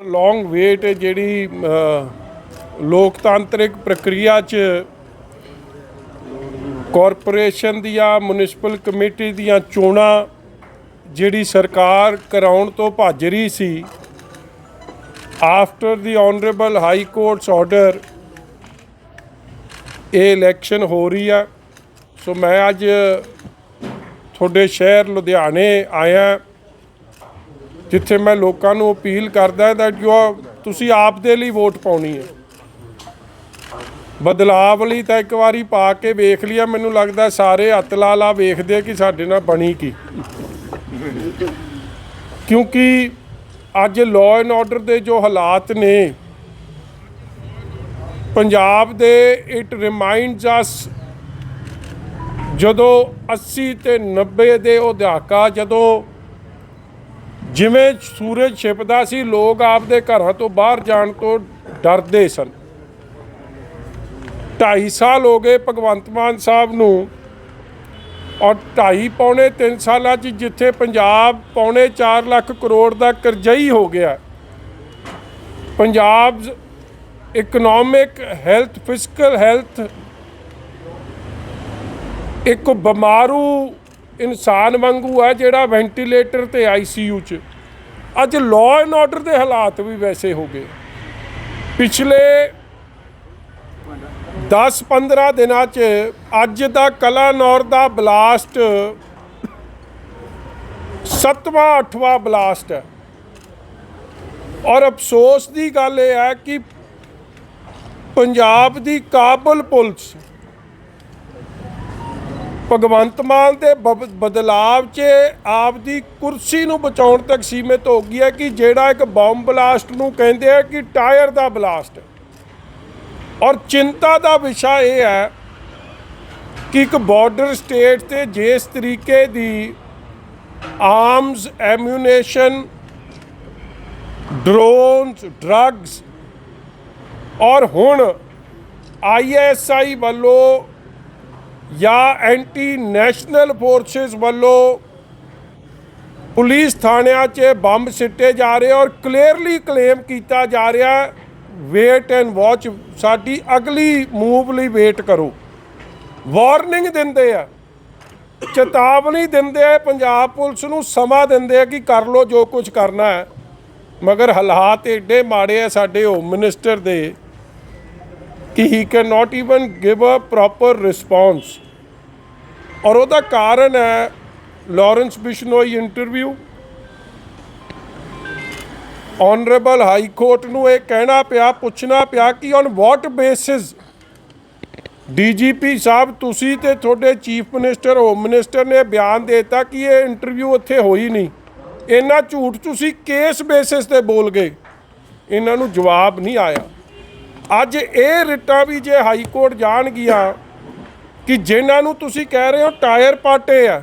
ਲੌਂਗ wait ਜਿਹੜੀ ਲੋਕਤਾਂਤਰਿਕ ਪ੍ਰਕਿਰਿਆ 'ਚ ਕਾਰਪੋਰੇਸ਼ਨ ਦੀਆਂ ਮਿਊਨਿਸਪਲ ਕਮੇਟੀ ਦੀਆਂ ਚੋਣਾਂ ਜਿਹੜੀ ਸਰਕਾਰ ਕਰਾਉਣ ਤੋਂ ਭੱਜ ਰਹੀ ਸੀ after the honourable high court's order ਇਹ ਇਲੈਕਸ਼ਨ ਹੋ ਰਹੀ ਆ। ਸੋ ਮੈਂ ਅੱਜ ਤੁਹਾਡੇ ਸ਼ਹਿਰ ਲੁਧਿਆਣੇ ਆਇਆ। ਜਿੱਥੇ ਮੈਂ ਲੋਕਾਂ ਨੂੰ ਅਪੀਲ ਕਰਦਾ that you are ਤੁਸੀਂ ਆਪ ਦੇ ਲਈ ਵੋਟ ਪਾਉਣੀ ਹੈ। ਬਦਲਾਵ ਲਈ ਤਾਂ ਇੱਕ ਵਾਰੀ ਪਾ ਕੇ ਵੇਖ ਲਿਆ, ਮੈਨੂੰ ਲੱਗਦਾ ਸਾਰੇ ਹੱਥ ਲਾ ਲਾ ਵੇਖਦੇ ਕਿ ਸਾਡੇ ਨਾਲ ਬਣੀ ਕੀ। ਕਿਉਂਕਿ ਅੱਜ ਲਾਅ ਐਂਡ ਆਰਡਰ ਦੇ ਜੋ ਹਾਲਾਤ ਨੇ, ਪੰਜਾਬ ਦੇ ਇਟ ਰਿਮਾਈਂਡਸ ਅਸ ਜਦੋਂ 80 ਤੇ 90 ਦੇ ਉਹ ਦਹਾਕਾ ਜਦੋਂ ਜਿਵੇਂ ਸੂਰਜ ਛਿਪਦਾ ਸੀ, ਲੋਕ ਆਪਦੇ ਘਰਾਂ ਤੋਂ ਬਾਹਰ ਜਾਣ ਤੋਂ ਡਰਦੇ ਸਨ। 2.5 ਸਾਲ ਹੋ ਗਏ ਭਗਵੰਤ ਮਾਨ ਸਾਹਿਬ ਨੂੰ ਔਰ 2.5 ਪੌਣੇ 3 ਸਾਲਾਂ 'ਚ ਜਿੱਥੇ ਪੰਜਾਬ ਪੌਣੇ 4 ਲੱਖ ਕਰੋੜ ਦਾ ਕਰਜ਼ਈ ਹੋ ਗਿਆ, Punjab economic health fiscal health ਇੱਕ ਬਿਮਾਰੂ ਇਨਸਾਨ ਵਾਂਗੂ ਹੈ ਜਿਹੜਾ ਵੈਂਟੀਲੇਟਰ ਤੇ ਆਈਸੀਯੂ 'ਚ। ਅੱਜ ਲਾਅ ਐਂਡ ਆਰਡਰ ਦੇ ਹਾਲਾਤ ਵੀ ਵੈਸੇ ਹੋ ਗਏ। ਪਿਛਲੇ 10-15 ਦਿਨਾਂ 'ਚ ਅੱਜ ਦਾ ਕਲਾਨੌਰ ਦਾ ਬਲਾਸਟ, ਸੱਤਵਾਂ, ਅੱਠਵਾਂ ਬਲਾਸਟ ਹੈ। ਔਰ ਅਫਸੋਸ ਦੀ ਗੱਲ ਇਹ ਹੈ ਕਿ ਪੰਜਾਬ ਦੀ ਕਾਬਲ ਪੁਲਿਸ ਭਗਵੰਤ ਮਾਨ ਦੇ ਬਬ- ਬਦਲਾਵ 'ਚ ਆਪ ਦੀ ਕੁਰਸੀ ਨੂੰ ਬਚਾਉਣ ਤੱਕ ਸੀਮਿਤ ਹੋ ਗਈ ਹੈ ਕਿ ਜਿਹੜਾ ਇੱਕ ਬੰਬ ਬਲਾਸਟ ਨੂੰ ਕਹਿੰਦੇ ਆ ਕਿ ਟਾਇਰ ਦਾ ਬਲਾਸਟ ਔਰ ਚਿੰਤਾ ਦਾ ਵਿਸ਼ਾ ਇਹ ਹੈ ਕਿ ਇੱਕ ਬਾਰਡਰ ਸਟੇਟ ਤੇ ਜਿਸ ਤਰੀਕੇ ਦੀ ਆਰਮਸ ਐਮੂਨੇਸ਼ਨ ਡਰੋਨਸ ਡਰੱਗਸ ਔਰ ਹੁਣ ਆਈਐਸਆਈ ਵੱਲੋਂ ਜਾਂ ਐਂਟੀ ਨੈਸ਼ਨਲ ਫੋਰਸਸ ਵੱਲੋਂ ਪੁਲਿਸ ਥਾਣਿਆਂ 'ਚ ਬੰਬ ਸਿੱਟੇ ਜਾ ਰਹੇ ਔਰ ਕਲੀਅਰਲੀ ਕਲੇਮ ਕੀਤਾ ਜਾ ਰਿਹਾ ਵੇਟ ਐਂਡ ਵਾਚ ਸਾਡੀ ਅਗਲੀ ਮੂਵ ਲਈ ਵੇਟ ਕਰੋ। ਵਾਰਨਿੰਗ ਦਿੰਦੇ ਆ, ਚੇਤਾਵਨੀ ਦਿੰਦੇ ਆ, ਪੰਜਾਬ ਪੁਲਿਸ ਨੂੰ ਸਮਾਂ ਦਿੰਦੇ ਆ ਕਿ ਕਰ ਲੋ ਜੋ ਕੁਝ ਕਰਨਾ ਹੈ। ਮਗਰ ਹਾਲਾਤ ਏਡੇ ਮਾੜੇ ਆ ਸਾਡੇ ਹੋਮ ਮਿਨਿਸਟਰ ਦੇ। ਕਿ ਹੀ can not even give a proper response ਔਰ ਉਹਦਾ ਕਾਰਨ ਹੈ Lawrence Bishnoi interview. Honourable high court ਨੂੰ ਇਹ ਕਹਿਣਾ ਪਿਆ, ਪੁੱਛਣਾ ਪਿਆ ਕਿ ਔਨ ਵਾਟ ਬੇਸਿਸ ਡੀਜੀਪੀ ਸਾਹਿਬ, ਤੁਸੀਂ ਤੇ ਤੁਹਾਡੇ ਚੀਫ ਮਿਨਿਸਟਰ ਹੋਮ ਮਿਨਿਸਟਰ ਨੇ ਬਿਆਨ ਦਿੱਤਾ ਕਿ ਇਹ ਇੰਟਰਵਿਊ ਉੱਥੇ ਹੋਈ ਨਹੀਂ। ਇਹਨਾਂ ਝੂਠ ਤੁਸੀਂ ਕੇਸ ਬੇਸਿਸ ਤੇ ਬੋਲ ਗਏ? ਇਹਨਾਂ ਨੂੰ ਜਵਾਬ ਨਹੀਂ ਆਇਆ। ਅੱਜ ਇਹ ਰਿਟਾਂ ਵੀ ਜੇ ਹਾਈ ਕੋਰਟ ਜਾਣਗੀਆਂ ਕਿ ਜਿਨ੍ਹਾਂ ਨੂੰ ਤੁਸੀਂ ਕਹਿ ਰਹੇ ਹੋ ਟਾਇਰ ਪਾਟੇ ਆ,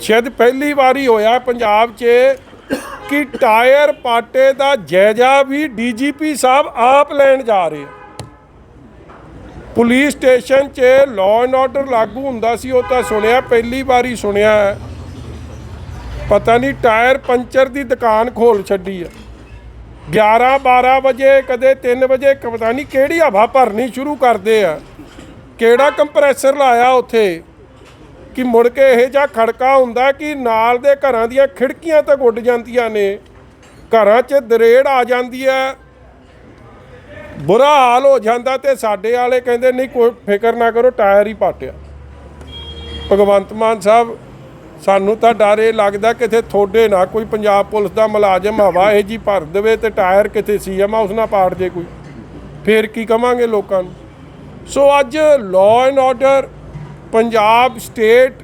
ਸ਼ਾਇਦ ਪਹਿਲੀ ਵਾਰੀ ਹੋਇਆ ਪੰਜਾਬ 'ਚ ਕਿ ਟਾਇਰ ਪਾਟੇ ਦਾ ਜਾਇਜ਼ਾ ਵੀ ਡੀਜੀਪੀ ਸਾਹਿਬ ਆਪ ਲੈਣ ਜਾ ਰਹੇ ਪੁਲਿਸ ਸਟੇਸ਼ਨ 'ਚ ਲਾਅ ਐਂਡ ਆਰਡਰ ਲਾਗੂ ਹੁੰਦਾ ਸੀ, ਉਹ ਤਾਂ ਸੁਣਿਆ, ਪਹਿਲੀ ਵਾਰੀ ਸੁਣਿਆ ਪਤਾ ਨਹੀਂ ਟਾਇਰ ਪੰਚਰ ਦੀ ਦੁਕਾਨ ਖੋਲ ਛੱਡੀ ਆ। 11 12 ਵਜੇ, ਕਦੇ 3 ਵਜੇ ਪਤਾ ਨਹੀਂ ਕਿਹੜੀ ਹਵਾ ਭਰਨੀ ਸ਼ੁਰੂ ਕਰਦੇ ਆ। ਕਿਹੜਾ ਕੰਪਰੈਸਰ ਲਾਇਆ ਉੱਥੇ? ਕਿ ਮੁੜ ਕੇ ਇਹ ਜਾਂ ਖੜਕਾ ਹੁੰਦਾ ਕਿ ਨਾਲ ਦੇ ਘਰਾਂ ਦੀਆਂ ਖਿੜਕੀਆਂ ਤੱਕ ਉੱਡ ਜਾਂਦੀਆਂ ਨੇ। ਘਰਾਂ 'ਚ ਦਰੇੜ ਆ ਜਾਂਦੀ ਹੈ ਬੁਰਾ ਹਾਲ ਹੋ ਜਾਂਦਾ ਤੇ ਸਾਡੇ ਵਾਲੇ ਕਹਿੰਦੇ, ਨਹੀਂ, ਕੋਈ ਫਿਕਰ ਨਾ ਕਰੋ, ਟਾਇਰ ਹੀ ਪਾਟਿਆ। ਭਗਵੰਤ ਮਾਨ ਸਾਹਿਬ ਸਾਨੂੰ ਤਾਂ ਡਰ ਇਹ ਲੱਗਦਾ ਕਿਤੇ ਥੋੜੇ ਨਾ ਕੋਈ ਪੰਜਾਬ ਪੁਲਿਸ ਦਾ ਮੁਲਾਜ਼ਮ ਹਵਾ ਇਹ ਜੀ ਭਰ ਦੇਵੇ ਤੇ ਟਾਇਰ ਕਿਤੇ ਸੀਐਮ ਹਾਊਸ ਨਾ ਪਾੜ ਜੇ ਕੋਈ। ਫੇਰ ਕੀ ਕਵਾਂਗੇ ਲੋਕਾਂ ਨੂੰ? ਸੋ ਅੱਜ law and order Punjab state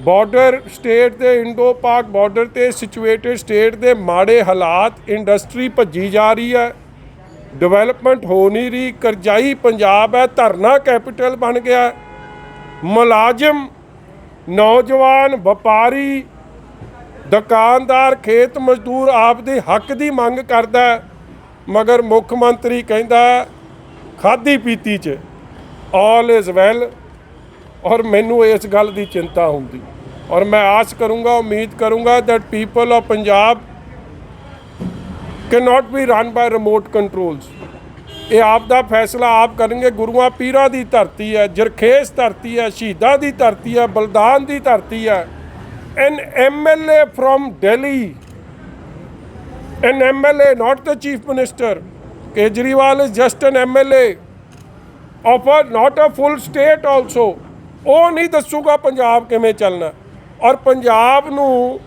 border state ਦੇ ਇੰਡੋ ਪਾਕ ਬਾਰਡਰ ਤੇ ਸਿਚੁਏਟਡ ਸਟੇਟ ਦੇ ਮਾੜੇ ਹਾਲਾਤ ਇੰਡਸਟਰੀ ਭੱਜੀ ਜਾ ਰਹੀ ਹੈ। ਡਿਵੈਲਪਮੈਂਟ ਹੋ ਨਹੀਂ ਰਹੀ, ਕਰਜ਼ਾਈ ਪੰਜਾਬ ਹੈ, ਧਰਨਾ ਕੈਪੀਟਲ ਬਣ ਗਿਆ। ਮੁਲਾਜ਼ਮ ਨੌਜਵਾਨ ਵਪਾਰੀ, ਦੁਕਾਨਦਾਰ, ਖੇਤ ਮਜ਼ਦੂਰ ਆਪਦੇ ਹੱਕ ਦੀ ਮੰਗ ਕਰਦਾ ਮਗਰ ਮੁੱਖ ਮੰਤਰੀ ਕਹਿੰਦਾ ਖਾਦੀ ਪੀਤੀ ਚ ਆਲ ਇਜ਼ ਵੈਲ ਔਰ ਮੈਨੂੰ ਇਸ ਗੱਲ ਦੀ ਚਿੰਤਾ ਹੁੰਦੀ। ਔਰ ਮੈਂ ਆਸ ਕਰੂੰਗਾ, ਉਮੀਦ ਕਰੂੰਗਾ that people of Punjab cannot be run by remote controls ਇਹ ਆਪ ਦਾ ਫੈਸਲਾ ਆਪ ਕਰਨਗੇ ਗੁਰੂਆਂ ਪੀਰਾਂ ਦੀ ਧਰਤੀ ਹੈ ਜਰਖੇਸ ਧਰਤੀ ਹੈ ਸ਼ਹੀਦਾਂ ਦੀ ਧਰਤੀ ਹੈ ਬਲਦਾਨ ਦੀ ਧਰਤੀ ਹੈ an MLA from Delhi an MLA, not the chief minister. Kejriwal is just an MLA of uh not a full state also. ਉਹ ਨਹੀਂ ਦੱਸੂਗਾ ਪੰਜਾਬ ਕਿਵੇਂ ਚੱਲਣਾ ਔਰ ਪੰਜਾਬ ਨੂੰ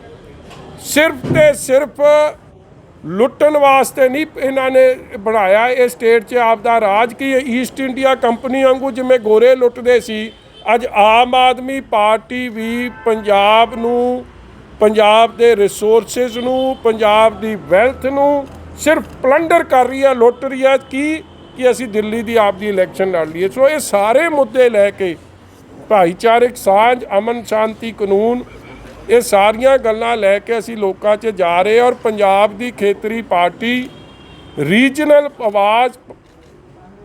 ਸਿਰਫ ਤੇ ਸਿਰਫ ਲੁੱਟਣ ਵਾਸਤੇ ਨਹੀਂ ਇਹਨਾਂ ਨੇ ਬਣਾਇਆ। ਇਹ ਸਟੇਟ 'ਚ ਆਪਦਾ ਰਾਜ ਕੀ ਈਸਟ ਇੰਡੀਆ ਕੰਪਨੀ ਵਾਂਗੂ ਜਿਵੇਂ ਗੋਰੇ ਲੁੱਟਦੇ ਸੀ, ਅੱਜ ਆਮ ਆਦਮੀ ਪਾਰਟੀ ਵੀ ਪੰਜਾਬ ਨੂੰ, ਪੰਜਾਬ ਦੇ ਰਿਸੋਰਸਸ ਨੂੰ, ਪੰਜਾਬ ਦੀ ਵੈਲਥ ਨੂੰ ਸਿਰਫ ਪਲੰਡਰ ਕਰ ਰਹੀ ਹੈ, ਲੁੱਟ ਰਹੀ ਹੈ। ਕੀ ਕਿ ਅਸੀਂ ਦਿੱਲੀ ਦੀ ਆਪ ਦੀ ਇਲੈਕਸ਼ਨ ਲੜ ਲਈਏ? ਸੋ ਇਹ ਸਾਰੇ ਮੁੱਦੇ ਲੈ ਕੇ ਭਾਈਚਾਰਕ ਸਾਂਝ, ਅਮਨ ਸ਼ਾਂਤੀ ਕਾਨੂੰਨ ਇਹ ਸਾਰੀਆਂ ਗੱਲਾਂ ਲੈ ਕੇ ਅਸੀਂ ਲੋਕਾਂ 'ਚ ਜਾ ਰਹੇ ਔਰ ਪੰਜਾਬ ਦੀ ਖੇਤਰੀ ਪਾਰਟੀ ਰੀਜਨਲ ਆਵਾਜ਼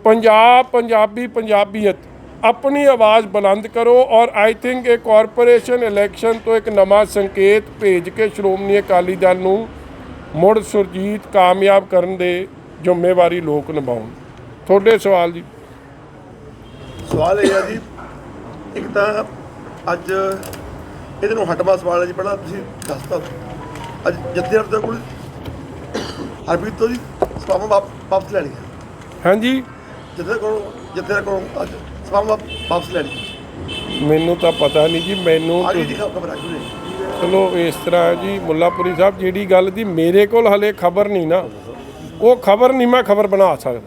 ਪੰਜਾਬ, ਪੰਜਾਬੀ, ਪੰਜਾਬੀਅਤ ਆਪਣੀ ਆਵਾਜ਼ ਬੁਲੰਦ ਕਰੋ ਔਰ ਆਈ ਥਿੰਕ ਇਹ ਕਾਰਪੋਰੇਸ਼ਨ ਇਲੈਕਸ਼ਨ ਤੋਂ ਇੱਕ ਨਵਾਂ ਸੰਕੇਤ ਭੇਜ ਕੇ ਸ਼੍ਰੋਮਣੀ ਅਕਾਲੀ ਦਲ ਨੂੰ ਮੁੜ ਸੁਰਜੀਤ ਕਾਮਯਾਬ ਕਰਨ ਦੇ ਜ਼ਿੰਮੇਵਾਰੀ ਲੋਕ ਨਿਭਾਉਣ। ਤੁਹਾਡੇ ਸਵਾਲ ਜੀ। ਸਵਾਲ ਇਹ ਹੈ ਜੀ, ਇੱਕ ਤਾਂ ਅੱਜ ਇਹਦੇ ਨੂੰ ਹਟਵਾ ਸਵਾਲ ਹੈ ਜੀ ਪਹਿਲਾਂ ਤੁਸੀਂ ਦੱਸਤਾ ਅੱਜ ਜੱਥੇਦਾਰ ਦੇ ਕੋਲ ਹਰਪ੍ਰੀਤ ਤੋਂ ਜੀ ਵਾਪ- ਵਾਪਸ ਲੈਣੀਆਂ ਹਾਂਜੀ। ਜੱਥੇਦਾਰ ਕੋਲ ਜੱਥੇਦਾਰ ਕੋਲ ਅੱਜ ਵਾਪ- ਵਾਪਸ ਲੈਣੀਆਂ ਮੈਨੂੰ ਤਾਂ ਪਤਾ ਨਹੀਂ ਜੀ ਮੈਨੂੰ ਆਗੇ ਦੀ ਖਬਰ ਆ ਜੂਰੇ ਚਲੋ ਇਸ ਤਰ੍ਹਾਂ ਹੈ ਜੀ ਮੁੱਲਾਪੁਰੀ ਸਾਹਿਬ ਜਿਹੜੀ ਗੱਲ ਦੀ ਮੇਰੇ ਕੋਲ ਹਲੇ ਖਬਰ ਨਹੀਂ ਨਾ ਉਹ ਖਬਰ ਨਹੀਂ ਮੈਂ ਖਬਰ ਬਣਾ ਸਕਦਾ।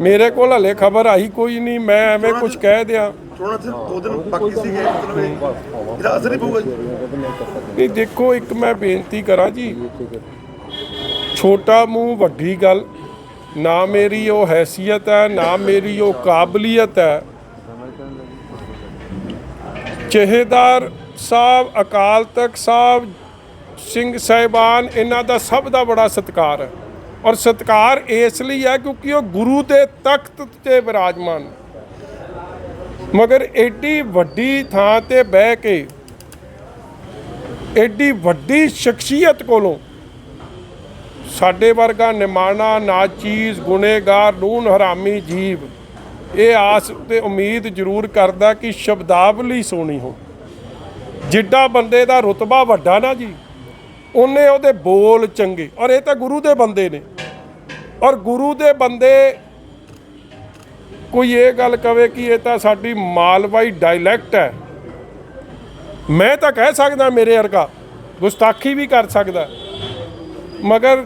ਮੇਰੇ ਕੋਲ ਹਲੇ ਖਬਰ ਆਈ ਕੋਈ ਨਹੀਂ ਮੈਂ ਐਵੇਂ ਕੁਝ ਕਹਿ ਦਿਆਂ। ਚੋਣਾਂ ਚ ਦੋ ਦਿਨ ਬਾਕੀ ਸੀਗੇ ਮਤਲਬ ਇਹ ਇਹਦਾ ਅਸਰ ਨਹੀਂ ਪਊਗਾ ਜੀ। ਨਹੀਂ ਦੇਖੋ ਇੱਕ ਮੈਂ ਬੇਨਤੀ ਕਰਾਂ ਜੀ। ਛੋਟਾ ਮੂੰਹ ਵੱਡੀ ਗੱਲ। ਨਾ ਮੇਰੀ ਉਹ ਹੈਸੀਅਤ ਹੈ ਨਾ ਮੇਰੀ ਉਹ ਕਾਬਲੀਅਤ ਹੈ। ਜਹੇਦਾਰ ਸਾਹਿਬ ਅਕਾਲ ਤਖਤ ਸਾਹਿਬ ਸਿੰਘ ਸਾਹਿਬਾਨ ਇਹਨਾਂ ਦਾ ਸਭ ਦਾ ਬੜਾ ਸਤਿਕਾਰ ਹੈ। ਔਰ ਸਤਿਕਾਰ ਇਸ ਲਈ ਹੈ ਕਿਉਂਕਿ ਉਹ ਗੁਰੂ ਦੇ ਤਖਤ ਤੇ ਵਿਰਾਜਮਾਨ ਨੇ। ਮਗਰ ਐਡੀ ਵੱਡੀ ਥਾਂ ਤੇ ਬਹਿ ਕੇ ਐਡੀ ਵੱਡੀ ਸ਼ਖਸੀਅਤ ਕੋਲੋਂ ਸਾਡੇ ਵਰਗਾ ਨਿਮਾਣਾ, ਨਾਚੀਜ਼, ਗੁਨੇਗਾਰ ਨੂਨ ਹਰਾਮੀ ਜੀਵ, ਇਹ ਆਸ ਤੇ ਉਮੀਦ ਜ਼ਰੂਰ ਕਰਦਾ ਕਿ ਸ਼ਬਦਾਵਲੀ ਸੋਣੀ ਹੋ ਜਿੱਡਾ ਬੰਦੇ ਦਾ ਰੁਤਬਾ ਵੱਡਾ ਨਾ ਜੀ, ਉਹਨੇ ਉਹਦੇ ਬੋਲ ਚੰਗੇ। ਔਰ ਇਹ ਤਾਂ ਗੁਰੂ ਦੇ ਬੰਦੇ ਨੇ। ਔਰ ਗੁਰੂ ਦੇ ਬੰਦੇ ਕੋਈ ਇਹ ਗੱਲ ਕਵੇ ਕਿ ਇਹ ਤਾਂ ਸਾਡੀ ਮਾਲਵਾਈ ਡਾਇਲੈਕਟ ਹੈ। ਮੈਂ ਤਾਂ ਕਹਿ ਸਕਦਾ ਮੇਰੇ ਵਰਗਾ, ਗੁਸਤਾਖੀ ਵੀ ਕਰ ਸਕਦਾ। ਮਗਰ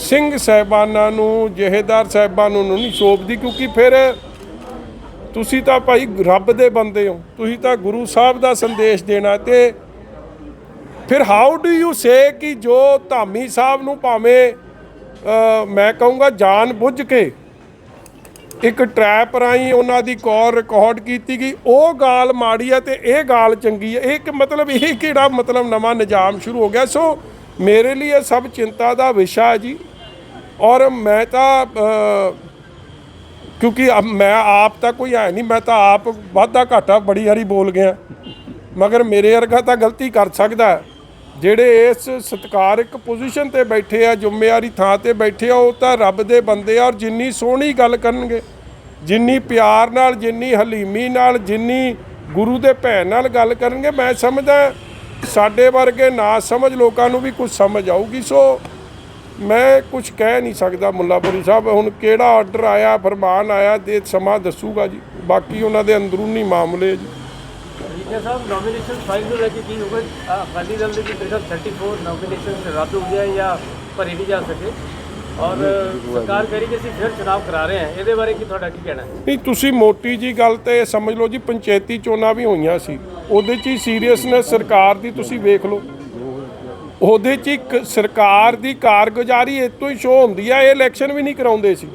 ਸਿੰਘ ਸਾਹਿਬਾਨਾਂ ਨੂੰ, ਜਹੇਦਾਰ ਸਾਹਿਬਾਨ ਨੂੰ ਨਹੀਂ ਸੋਭਦੀ, ਕਿਉਂਕਿ ਫਿਰ ਤੁਸੀਂ ਤਾਂ ਭਾਈ ਰੱਬ ਦੇ ਬੰਦੇ ਹੋ। ਤੁਸੀਂ ਤਾਂ ਗੁਰੂ ਸਾਹਿਬ ਦਾ ਸੰਦੇਸ਼ ਦੇਣਾ ਤੇ ਫਿਰ ਹਾਊ ਡੂ ਯੂ ਸੇ ਕਿ ਜੋ ਧਾਮੀ ਸਾਹਿਬ ਨੂੰ ਭਾਵੇਂ ਮੈਂ ਕਹੂੰਗਾ ਜਾਣ ਬੁੱਝ ਕੇ ਇੱਕ ਟਰੈਪ ਰਾਹੀਂ ਉਹਨਾਂ ਦੀ ਕਾਲ ਰਿਕਾਰਡ ਕੀਤੀ ਗਈ। ਉਹ ਗਾਲ ਮਾੜੀ ਹੈ ਤੇ ਇਹ ਗਾਲ ਚੰਗੀ ਹੈ ਇਹ ਕਿ ਮਤਲਬ, ਇਹ ਕਿਹੜਾ ਮਤਲਬ ਨਵਾਂ ਨਿਜ਼ਾਮ ਸ਼ੁਰੂ ਹੋ ਗਿਆ? ਸੋ ਮੇਰੇ ਲਈ ਇਹ ਸਭ ਚਿੰਤਾ ਦਾ ਵਿਸ਼ਾ ਹੈ ਜੀ। ਔਰ ਮੈਂ ਤਾਂ ਕਿਉਂਕਿ ਮੈਂ ਆਪ ਤਾਂ ਕੋਈ ਹੈ ਨਹੀਂ, ਮੈਂ ਤਾਂ ਆਪ ਵਾਧਾ ਘਾਟਾ ਬੜੀ ਹਰੀ ਬੋਲ ਗਿਆ। ਮਗਰ ਮੇਰੇ ਵਰਗਾ ਤਾਂ ਗਲਤੀ ਕਰ ਸਕਦਾ ਜਿਹੜੇ ਇਸ ਸਤਿਕਾਰਕ ਪੋਜੀਸ਼ਨ ਤੇ ਬੈਠੇ ਆ, ਜ਼ਿੰਮੇਵਾਰੀ ਥਾਂ ਤੇ ਬੈਠੇ ਆ, ਉਹ ਤਾਂ ਰੱਬ ਦੇ ਬੰਦੇ ਆ ਔਰ ਜਿੰਨੀ ਸੋਹਣੀ ਗੱਲ ਕਰਨਗੇ, ਜਿੰਨੀ ਪਿਆਰ ਨਾਲ, ਜਿੰਨੀ ਹਲੀਮੀ ਨਾਲ, ਜਿੰਨੀ ਗੁਰੂ ਦੇ ਭੈਣ ਨਾਲ ਗੱਲ ਕਰਨਗੇ, ਮੈਂ ਸਮਝਦਾ ਸਾਡੇ ਵਰਗੇ ਨਾ ਸਮਝ ਲੋਕਾਂ ਨੂੰ ਵੀ ਕੁਝ ਸਮਝ ਆਊਗੀ। ਸੋ ਮੈਂ ਕੁਝ ਕਹਿ ਨਹੀਂ ਸਕਦਾ ਮੁੱਲਾਪੁਰੀ ਸਾਹਿਬ, ਹੁਣ ਕਿਹੜਾ ਆਰਡਰ ਆਇਆ, ਫਰਮਾਨ ਆਇਆ, ਦੇ ਸਮਾਂ ਦੱਸੂਗਾ ਜੀ। ਬਾਕੀ ਉਹਨਾਂ ਦੇ ਅੰਦਰੂਨੀ ਮਾਮਲੇ ਜੀ। ਰੀਜਾ ਸਾਹਿਬ ਨੋਮੀਨੇਸ਼ਨ ਫਾਈਲ ਨੂੰ ਲੈ ਕੇ ਕੀ ਅ, ਅਕਾਲੀ ਦਲ ਦੇ ਵੀ ਮੇਰੇ ਖਿਆਲ 34 ਨੋਮੀਨੇਸ਼ਨ ਰੱਦ ਹੋ ਗਿਆ ਜਾਂ ਭਰੇ ਨਹੀਂ ਜਾ ਸਕੇ। ਔਰ ਸਰਕਾਰ ਕਹ ਰਹੀ ਕਿ ਅਸੀਂ ਫਿਰ ਚੁਣਾਵ ਕਰਾ ਰਹੇ ਹਾਂ। ਇਹਦੇ ਬਾਰੇ ਕੀ ਤੁਹਾਡਾ ਕੀ ਕਹਿਣਾ ਹੈ? ਨਹੀਂ ਤੁਸੀਂ ਮੋਟੀ ਜੀ ਗੱਲ ਤੇ ਸਮਝ ਲਓ ਜੀ ਪੰਚਾਇਤੀ ਚੋਣਾਂ ਵੀ ਹੋਈਆਂ ਸੀ। ਉਹਦੇ 'ਚ ਹੀ ਸੀਰੀਅਸਨੈਸ ਸਰਕਾਰ ਦੀ ਤੁਸੀਂ ਵੇਖ ਲਓ। ਉਹਦੇ 'ਚ ਇੱਕ ਸਰਕਾਰ ਦੀ ਕਾਰਗੁਜ਼ਾਰੀ ਇਤੋਂ ਹੀ ਸ਼ੋ ਹੁੰਦੀ ਆ ਇਹ ਇਲੈਕਸ਼ਨ ਵੀ ਨਹੀਂ ਕਰਾਉਂਦੇ ਸੀ।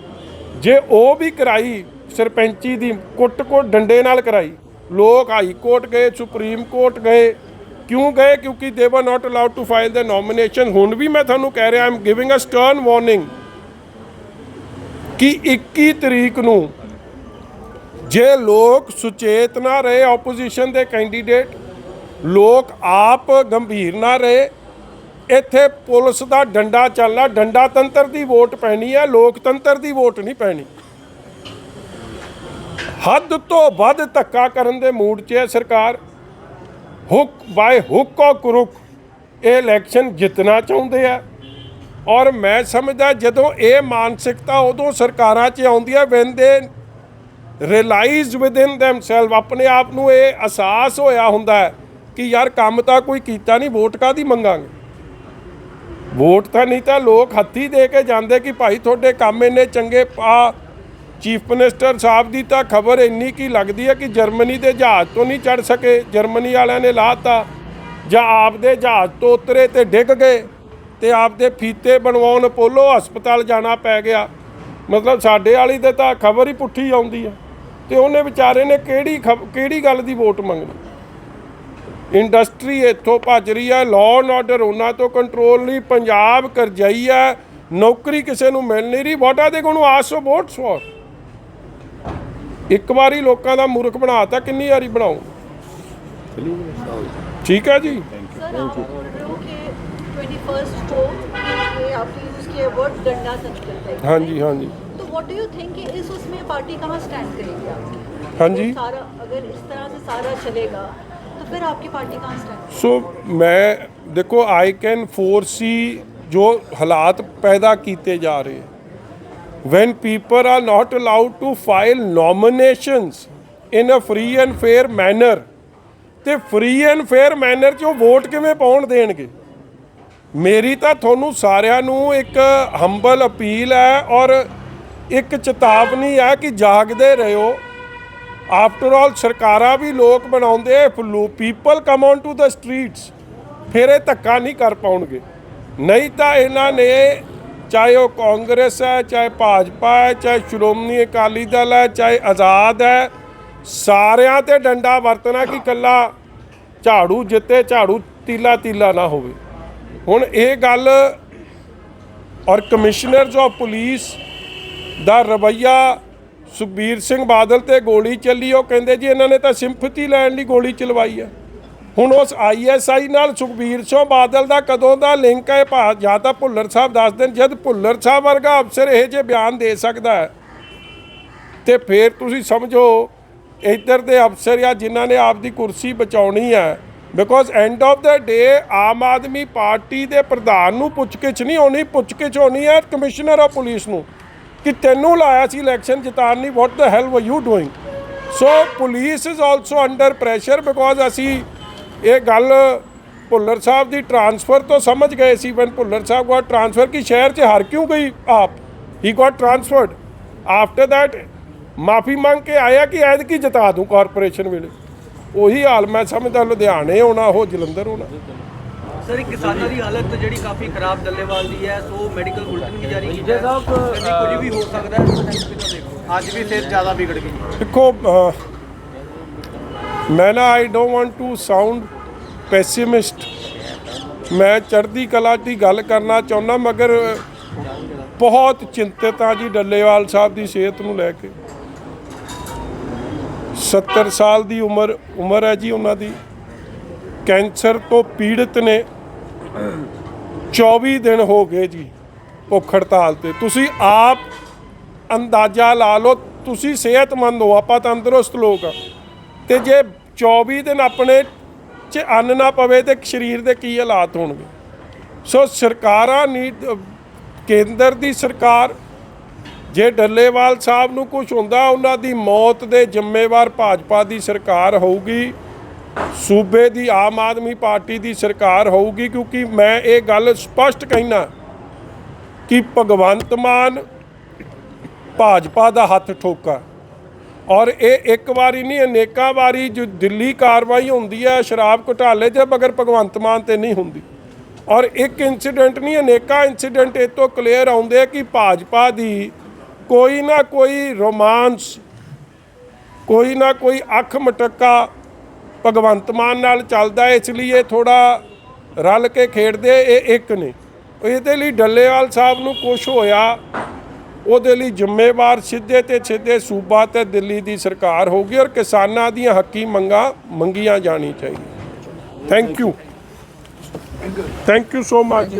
ਜੇ ਉਹ ਵੀ ਕਰਾਈ ਸਰਪੰਚੀ ਦੀ ਕੁੱਟ-ਕੁੱਟ ਡੰਡੇ ਨਾਲ ਕਰਾਈ ਲੋਕ ਹਾਈ ਕੋਰਟ ਗਏ, ਸੁਪਰੀਮ ਕੋਰਟ ਗਏ। ਕਿਉਂ ਗਏ? ਕਿਉਂਕਿ they were not allowed to file the nomination ਹੁਣ ਵੀ ਮੈਂ ਤੁਹਾਨੂੰ ਕਹਿ ਰਿਹਾ I'm giving a stern warning ਕਿ 21 ਤਰੀਕ ਨੂੰ ਜੇ ਲੋਕ ਸੁਚੇਤ ਨਾ ਰਹੇ ਆਪੋਜੀਸ਼ਨ ਦੇ ਕੈਂਡੀਡੇਟ ਲੋਕ ਆਪ ਗੰਭੀਰ ਨਾ ਰਹੇ, ਇੱਥੇ ਪੁਲਿਸ ਦਾ ਡੰਡਾ ਚੱਲਣਾ। ਡੰਡਾ ਤੰਤਰ ਦੀ ਵੋਟ ਪੈਣੀ ਹੈ ਲੋਕਤੰਤਰ ਦੀ ਵੋਟ ਨਹੀਂ ਪੈਣੀ। ਹੱਦ ਤੋਂ ਵੱਧ ਧੱਕਾ ਕਰਨ ਦੇ ਮੂਡ 'ਚ ਹੈ ਸਰਕਾਰ। ਹੁੱਕ ਬਾਏ ਹੁੱਕ ਔਰ ਕਰੁਕ ਇਹ ਇਲੈਕਸ਼ਨ ਜਿੱਤਣਾ ਚਾਹੁੰਦੇ ਆ। ਔਰ ਮੈਂ ਸਮਝਦਾ ਜਦੋਂ ਇਹ ਮਾਨਸਿਕਤਾ ਉਦੋਂ ਸਰਕਾਰਾਂ 'ਚ ਆਉਂਦੀ ਹੈ ਵੈਨ ਦੇ ਰਿਅਲਾਈਜ਼ ਵਿਦਿਨ ਥੈਮਸੈਲਫ ਆਪਣੇ ਆਪ ਨੂੰ ਇਹ ਅਹਿਸਾਸ ਹੋਇਆ ਹੁੰਦਾ ਹੈ ਕਿ ਯਾਰ ਕੰਮ ਤਾਂ ਕੋਈ ਕੀਤਾ ਨਹੀਂ, ਵੋਟ ਕਾਦੀ ਮੰਗਾਂਗੇ? ਵੋਟ ਤਾਂ ਨਹੀਂ ਤਾਂ ਲੋਕ ਹੱਥੀ ਦੇ ਕੇ ਜਾਂਦੇ ਕਿ ਭਾਈ ਤੁਹਾਡੇ ਕੰਮ ਇੰਨੇ ਚੰਗੇ, ਆ ਚੀਫ ਮਿਨਿਸਟਰ ਸਾਹਿਬ ਦੀ ਤਾਂ ਖਬਰ ਇੰਨੀ ਕੀ ਲੱਗਦੀ ਹੈ ਕਿ ਜਰਮਨੀ ਦੇ ਜਹਾਜ਼ ਤੋਂ ਨਹੀਂ ਚੜ ਸਕੇ, ਜਰਮਨੀ ਵਾਲਿਆਂ ਨੇ ਲਾਤਾ। ਜਾਂ ਆਪਦੇ ਜਹਾਜ਼ ਤੋਂ ਉਤਰੇ ਤੇ ਡਿੱਗ ਗਏ ਤੇ ਆਪਦੇ ਫੀਤੇ ਬਣਵਾਉਣ ਪੋਲੋ ਹਸਪਤਾਲ ਜਾਣਾ ਪੈ ਗਿਆ। ਮਤਲਬ ਸਾਡੇ ਵਾਲੀ ਦੇ ਤਾਂ ਖਬਰ ਹੀ ਪੁੱਠੀ ਆਉਂਦੀ ਹੈ ਤੇ ਉਹਨੇ ਵਿਚਾਰੇ ਨੇ ਕਿਹੜੀ ਖਬ- ਕਿਹੜੀ ਗੱਲ ਦੀ ਵੋਟ ਮੰਗਣੀ? ਇੰਡਸਟਰੀ ਇੱਥੋਂ ਭੱਜ ਰਹੀ ਹੈ ਲਾਅ ਐਂਡ ਆਰਡਰ ਉਹਨਾਂ ਤੋਂ ਕੰਟਰੋਲ ਨਹੀਂ ਪੰਜਾਬ ਕਰਜਾਈ ਹੈ ਨੌਕਰੀ ਕਿਸੇ ਨੂੰ ਮਿਲ ਨਹੀਂ ਰਹੀ, what are they going to ask votes for ਇੱਕ ਵਾਰੀ ਲੋਕਾਂ ਦਾ ਮੂਰਖ ਬਣਾਤਾ ਕਿੰਨੀ ਵਾਰੀ ਬਣਾਉ ਠੀਕ ਹੈ ਜੀ सर आप बोल रहे हो कि ट्वेंटी फर्स्ट को ये आपने यूज किया वर्ड डंडा तंत्र ਹਾਂਜੀ ਹਾਂਜੀ तो व्हाट डू यू थिंक कि इस उसमें पार्टी कहाँ स्टैंड करेगी आपकी ਹਾਂਜੀ सारा अगर इस तरह से सारा चलेगा तो फिर आपकी पार्टी कहाँ स्टैंड ਸੋ ਮੈਂ ਦੇਖੋ ਆਈ ਕੈਨ ਫੋਰਸੀ ਜੋ ਹਾਲਾਤ ਪੈਦਾ ਕੀਤੇ ਜਾ ਰਹੇ when people are not allowed to file nominations in a free and fair manner, ਤੇ ਫ੍ਰੀ ਐਂਡ ਫੇਅਰ ਮੈਨਰ 'ਚ ਉਹ ਵੋਟ ਕਿਵੇਂ ਪਾਉਣ ਦੇਣਗੇ? ਮੇਰੀ ਤਾਂ ਤੁਹਾਨੂੰ ਸਾਰਿਆਂ ਨੂੰ ਇੱਕ ਹੰਬਲ ਅਪੀਲ ਹੈ ਔਰ ਇੱਕ ਚੇਤਾਵਨੀ ਹੈ ਕਿ ਜਾਗਦੇ ਰਹੋ। ਆਫਟਰ ਆਲ ਸਰਕਾਰਾਂ ਵੀ ਲੋਕ ਬਣਾਉਂਦੇ people come on to the streets ਫਿਰ ਇਹ ਧੱਕਾ ਨਹੀਂ ਕਰ ਪਾਉਣਗੇ। ਨਹੀਂ ਤਾਂ ਇਹਨਾਂ ਨੇ ਚਾਹੇ ਉਹ ਕਾਂਗਰਸ ਹੈ, ਚਾਹੇ ਭਾਜਪਾ ਹੈ, ਚਾਹੇ ਸ਼੍ਰੋਮਣੀ ਅਕਾਲੀ ਦਲ ਹੈ, ਚਾਹੇ ਆਜ਼ਾਦ ਹੈ, ਸਾਰਿਆਂ ਤੇ ਡੰਡਾ ਵਰਤਣਾ ਕਿ ਕੱਲਾ ਝਾੜੂ ਜਿੱਤੇ, ਝਾੜੂ ਤੀਲਾ ਤੀਲਾ ਨਾ ਹੋਵੇ। ਹੁਣ ਇਹ ਗੱਲ ਔਰ ਕਮਿਸ਼ਨਰਸ ਆਫ ਪੁਲਿਸ ਦਾ ਰਵਈਆ ਸੁਖਬੀਰ ਸਿੰਘ ਬਾਦਲ ਤੇ ਗੋਲੀ ਚੱਲੀ, ਉਹ ਕਹਿੰਦੇ ਜੀ ਇਹਨਾਂ ਨੇ ਤਾਂ ਸਿੰਪਥੀ ਲੈਣ ਲਈ ਗੋਲੀ ਚਲਵਾਈ ਹੈ। ਹੁਣ ਉਸ ਆਈਐਸਆਈ ਨਾਲ ਸੁਖਬੀਰ ਸਿੰਘ ਬਾਦਲ ਦਾ ਕਦੋਂ ਦਾ ਲਿੰਕ ਹੈ? ਭਾ ਜਾਂ ਤਾਂ ਭੁੱਲਰ ਸਾਹਿਬ ਦੱਸ ਦੇਣ, ਜਦ ਭੁੱਲਰ ਸਾਹਿਬ ਵਰਗਾ ਅਫਸਰ ਇਹ ਜੇ ਬਿਆਨ ਦੇ ਸਕਦਾ ਹੈ, ਤੇ ਫਿਰ ਤੁਸੀਂ ਸਮਝੋ ਇੱਧਰ ਦੇ ਅਫਸਰ ਜਾਂ ਜਿਨ੍ਹਾਂ ਨੇ ਆਪਦੀ ਕੁਰਸੀ ਬਚਾਉਣੀ ਹੈ। Because end of the day Aam Aadmi Party ਦੇ ਪ੍ਰਧਾਨ ਨੂੰ ਪੁੱਛਗਿੱਛ ਨਹੀਂ ਹੋਣੀ, ਪੁੱਛਗਿੱਛ ਹੋਣੀ ਹੈ ਕਮਿਸ਼ਨਰ ਆਫ ਪੁਲਿਸ ਨੂੰ ਕਿ ਤੈਨੂੰ ਲਾਇਆ ਸੀ ਇਲੈਕਸ਼ਨ ਜਿਤਾਉਣ ਲਈ what the hell were you doing so police is also under pressure because ਅਸੀਂ ਇਹ ਗੱਲ ਭੁੱਲਰ ਸਾਹਿਬ ਦੀ ਟਰਾਂਸਫਰ ਤੋਂ ਸਮਝ ਗਏ ਸੀ ਵਨ ਭੁੱਲਰ ਸਾਹਿਬ ਗਾਟ ਟਰਾਂਸਫਰ ਕਿ ਸ਼ਹਿਰ 'ਚ ਹਾਰ ਕਿਉਂ ਗਈ ਆਪ? He got transferred after that ਮਾਫੀ ਮੰਗ ਕੇ ਆਇਆ ਕਿ ਐਦ ਕੀ ਜਿਤਾ ਦੂੰ ਕਾਰਪੋਰੇਸ਼ਨ ਵੇਲੇ। ਉਹੀ ਹਾਲ ਮੈਂ ਸਮਝਦਾ ਲੁਧਿਆਣੇ ਹੋਣਾ ਉਹ ਜਲੰਧਰ ਹੋਣਾ ਸਰ ਇਹ ਕਿਸਾਨਾਂ ਦੀ ਹਾਲਤ ਜਿਹੜੀ ਕਾਫੀ ਖਰਾਬ ਡੱਲੇਵਾਲ ਦੀ ਹੈ ਸੋ ਮੈਡੀਕਲ ਬੁਲੇਟਿਨ ਵੀ ਜਾਰੀ ਕੀਤਾ ਸਾਹਿਬ, ਕੁਝ ਵੀ ਹੋ ਸਕਦਾ ਹੈ ਅੱਜ ਵੀ ਸਿਹਤ ਜ਼ਿਆਦਾ ਵਿਗੜ ਗਈ। ਦੇਖੋ ਮੈਂ ਨਾ I don't want to sound pessimist ਮੈਂ ਚੜ੍ਹਦੀ ਕਲਾ ਦੀ ਗੱਲ ਕਰਨਾ ਚਾਹੁੰਦਾ, ਮਗਰ ਬਹੁਤ ਚਿੰਤਿਤ ਹਾਂ ਜੀ ਡੱਲੇਵਾਲ ਸਾਹਿਬ ਦੀ ਸਿਹਤ ਨੂੰ ਲੈ ਕੇ। 70 ਸਾਲ ਦੀ ਉਮਰ ਉਮਰ ਹੈ ਜੀ ਉਹਨਾਂ ਦੀ। ਕੈਂਸਰ ਤੋਂ ਪੀੜਤ ਨੇ। 24 ਦਿਨ ਹੋ ਗਏ ਜੀ ਭੁੱਖ ਹੜਤਾਲ ਤੇ। ਤੁਸੀਂ ਆਪ ਅੰਦਾਜ਼ਾ ਲਾ ਲਓ, ਤੁਸੀਂ ਸਿਹਤਮੰਦ ਹੋ, ਆਪਾਂ ਤੰਦਰੁਸਤ ਲੋਕ ਆ ਤੇ ਜੇ 24 ਦਿਨ ਆਪਣੇ ਚ ਅੰਨ ਨਾ ਪਵੇ ਤੇ ਸਰੀਰ ਦੇ ਕੀ ਹਾਲਾਤ ਹੋਣਗੇ? ਸੋ ਸਰਕਾਰਾਂ ਨੀਡ ਕੇਂਦਰ ਦੀ ਸਰਕਾਰ, ਜੇ ਡੱਲੇਵਾਲ ਸਾਹਿਬ ਨੂੰ ਕੁਝ ਹੁੰਦਾ, ਉਹਨਾਂ ਦੀ ਮੌਤ ਦੇ ਜ਼ਿੰਮੇਵਾਰ ਭਾਜਪਾ ਦੀ ਸਰਕਾਰ ਹੋਊਗੀ, ਸੂਬੇ ਦੀ ਆਮ ਆਦਮੀ ਪਾਰਟੀ ਦੀ ਸਰਕਾਰ ਹੋਊਗੀ, ਕਿਉਂਕਿ ਮੈਂ ਇਹ ਗੱਲ ਸਪਸ਼ਟ ਕਹਿਣਾ ਕਿ ਭਗਵੰਤ ਮਾਨ ਭਾਜਪਾ ਦਾ ਹੱਥ ਠੋਕਾ। ਔਰ ਇਹ ਇੱਕ ਵਾਰੀ ਨਹੀਂ, ਅਨੇਕਾਂ ਵਾਰੀ ਜੋ ਦਿੱਲੀ ਕਾਰਵਾਈ ਹੁੰਦੀ ਹੈ, ਸ਼ਰਾਬ ਘੁਟਾਲੇ 'ਚ ਮਗਰ ਭਗਵੰਤ ਮਾਨ ਤੇ ਨਹੀਂ ਹੁੰਦੀ। ਔਰ ਇੱਕ ਇਨਸੀਡੈਂਟ ਨਹੀਂ, ਅਨੇਕਾਂ ਇਨਸੀਡੈਂਟ ਇਹ ਤੋਂ ਕਲੀਅਰ ਆਉਂਦੇ ਕਿ ਭਾਜਪਾ ਦੀ ਕੋਈ ਨਾ ਕੋਈ ਰੋਮਾਂਸ, ਕੋਈ ਨਾ ਕੋਈ ਅੱਖ ਮਟਕਾ ਭਗਵੰਤ ਮਾਨ ਨਾਲ ਚੱਲਦਾ ਇਸ ਲਈ ਇਹ ਥੋੜਾ ਰਲ ਕੇ ਖੇਡਦੇ, ਇਹ ਇੱਕ ਨੇ। ਇਹਦੇ ਲਈ ਡੱਲੇਵਾਲ ਸਾਹਿਬ ਨੂੰ ਕੁਝ ਹੋਇਆ ਉਹਦੇ ਲਈ ਜ਼ਿੰਮੇਵਾਰ ਸਿੱਧੇ ਤੇ ਸਿੱਧੇ ਸੂਬਾ ਤੇ ਦਿੱਲੀ ਦੀ ਸਰਕਾਰ ਹੋਊਗੀ ਔਰ ਕਿਸਾਨਾਂ ਦੀਆਂ ਹੱਕੀ ਮੰਗਾਂ ਮੰਗੀਆਂ ਜਾਣੀ ਚਾਹੀਦੀ thank you thank you so much